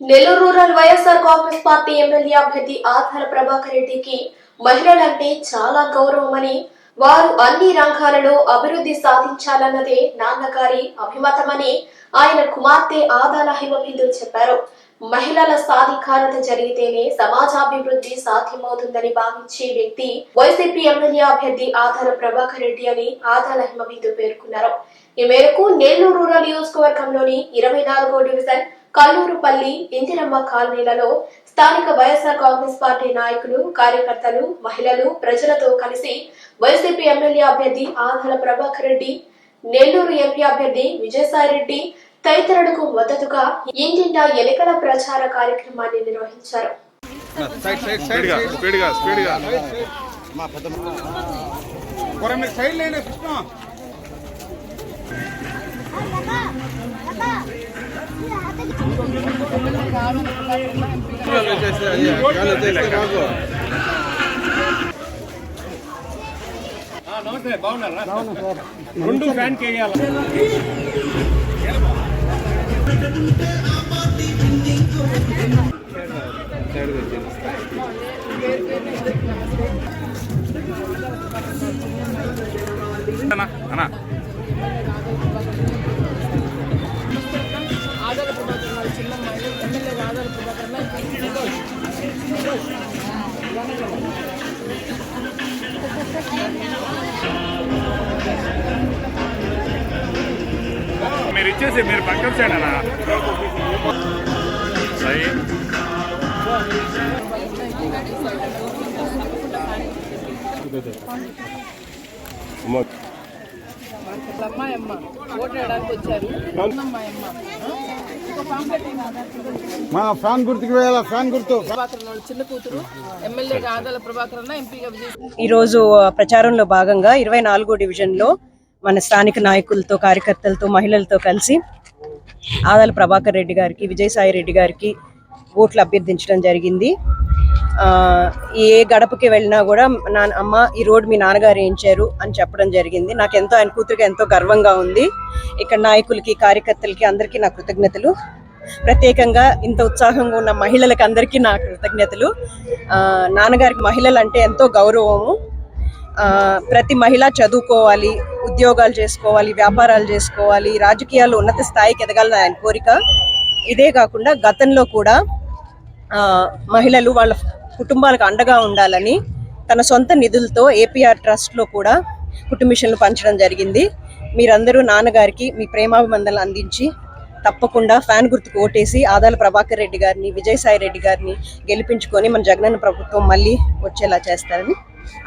Nellore rural YSR Congress party MLA అభ్యర్థి ఆధార ప్రభాకర్ రెడ్డికి మహిళలంటే చాలా గౌరవమని వారు అన్ని రంగాలలో అభివృద్ధి సాధించాలన్నదే నాన్నగారి అభిమతమని ఆయన కుమార్తె ఆదాల హిమబిందు చెప్పారు. మహిళల సాధికారత జరిగితేనే సమాజాభివృద్ధి సాధ్యమవుతుందని భావించే వ్యక్తి వైసీపీ ఎమ్మెల్యే అభ్యర్థి ఆధార ప్రభాకర్ రెడ్డి అని ఆదాల హిమబిందు పేర్కొన్నారు. ఈ మేరకు నెల్లూరు రూరల్ నియోజకవర్గంలోని ఇరవై నాలుగో డివిజన్ కల్లూరుపల్లి ఇందిరమ్మ కాలనీలలో స్థానిక వైఎస్ఆర్ కాంగ్రెస్ పార్టీ నాయకులు కార్యకర్తలు మహిళలు ప్రజలతో కలిసి వైసీపీ ఎమ్మెల్యే అభ్యర్థి ఆంధ్ర ప్రభాకర్ రెడ్డి నెల్లూరు ఎంపీ అభ్యర్థి విజయసాయి రెడ్డి తదితరులకు మద్దతుగా ఇంటింటా ఎన్నికల ప్రచార కార్యక్రమాన్ని నిర్వహించారు. సైడ్ సైడ్ నమస్తే బాగున్నారా రెండు ఫ్యాన్ కేయాలి అన్నా అన్నా. మీరు ఇచ్చేసి మీరు పక్కన అన్నా. సై. అమ్మాయి అమ్మ ఓటు వేయడానికి వచ్చారు. అమ్మాయి అమ్మ మా ఫ్యాన్ గుర్తుకు వేయాలా ఫ్యాన్ గుర్తు. చిన్న కూతురు ఎమ్మెల్యే ఆదాల ప్రభాకర్ అన్న ఎంపీగా విజయ్ ఈరోజు ప్రచారంలో భాగంగా ఇరవై నాలుగో డివిజన్లో మన స్థానిక నాయకులతో కార్యకర్తలతో మహిళలతో కలిసి ఆదాల ప్రభాకర్ రెడ్డి గారికి విజయసాయి రెడ్డి గారికి ఓట్లు అభ్యర్థించడం జరిగింది. ఏ గడపకి వెళ్ళినా కూడా నా అమ్మ ఈ రోడ్ మీ నాన్నగారు వేయించారు అని చెప్పడం జరిగింది. నాకు ఎంతో ఆయన కూతురికి ఎంతో గర్వంగా ఉంది. ఇక్కడ నాయకులకి కార్యకర్తలకి అందరికీ నా కృతజ్ఞతలు. ప్రత్యేకంగా ఇంత ఉత్సాహంగా ఉన్న మహిళలకు అందరికీ నా కృతజ్ఞతలు. నాన్నగారికి మహిళలు అంటే ఎంతో గౌరవము. ప్రతి మహిళ చదువుకోవాలి ఉద్యోగాలు చేసుకోవాలి వ్యాపారాలు చేసుకోవాలి రాజకీయాల్లో ఉన్నత స్థాయికి ఎదగాలని ఆయన కోరిక. ఇదే కాకుండా గతంలో కూడా మహిళలు వాళ్ళ కుటుంబాలకు అండగా ఉండాలని తన సొంత నిధులతో ఏపీఆర్ ట్రస్ట్లో కూడా కుటుంబిషన్లు పంచడం జరిగింది. మీరందరూ నాన్నగారికి మీ ప్రేమాభిమందనలు అందించి తప్పకుండా ఫ్యాన్ గుర్తుకు ఓటేసి ఆదాల ప్రభాకర్ రెడ్డి గారిని విజయసాయి రెడ్డి గారిని గెలిపించుకొని మన జగనన్న ప్రభుత్వం మళ్ళీ వచ్చేలా చేస్తారని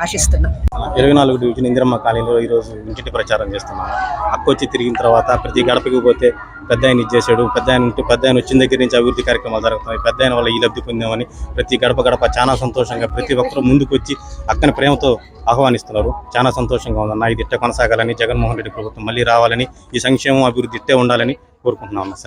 ఆశిస్తున్నాం. ఇరవై నాలుగు డివిజన్ ఇందిరమ్మ కాలనీలో ఈరోజు ఇంటింటి ప్రచారం చేస్తున్నాను అక్క వచ్చి తిరిగిన తర్వాత ప్రతి గడపకి పోతే పెద్ద ఆయన ఇచ్చేసాడు పెద్ద ఆయన ఉంటే పెద్ద ఆయన వచ్చిన దగ్గర నుంచి అభివృద్ధి కార్యక్రమాలు జరుగుతున్నాయి. పెద్ద ఆయన వల్ల ఈ లబ్ధి పొందామని ప్రతి గడప గడప చాలా సంతోషంగా ప్రతి ఒక్కరు ముందుకు వచ్చి అక్కని ప్రేమతో ఆహ్వానిస్తున్నారు. చాలా సంతోషంగా ఉందన్న ఇది ఇట్ట కొనసాగాలని జగన్మోహన్ రెడ్డి ప్రభుత్వం మళ్ళీ రావాలని ఈ సంక్షేమం అభివృద్ధి ఇట్టే ఉండాలని కోరుకుంటున్నాం సార్.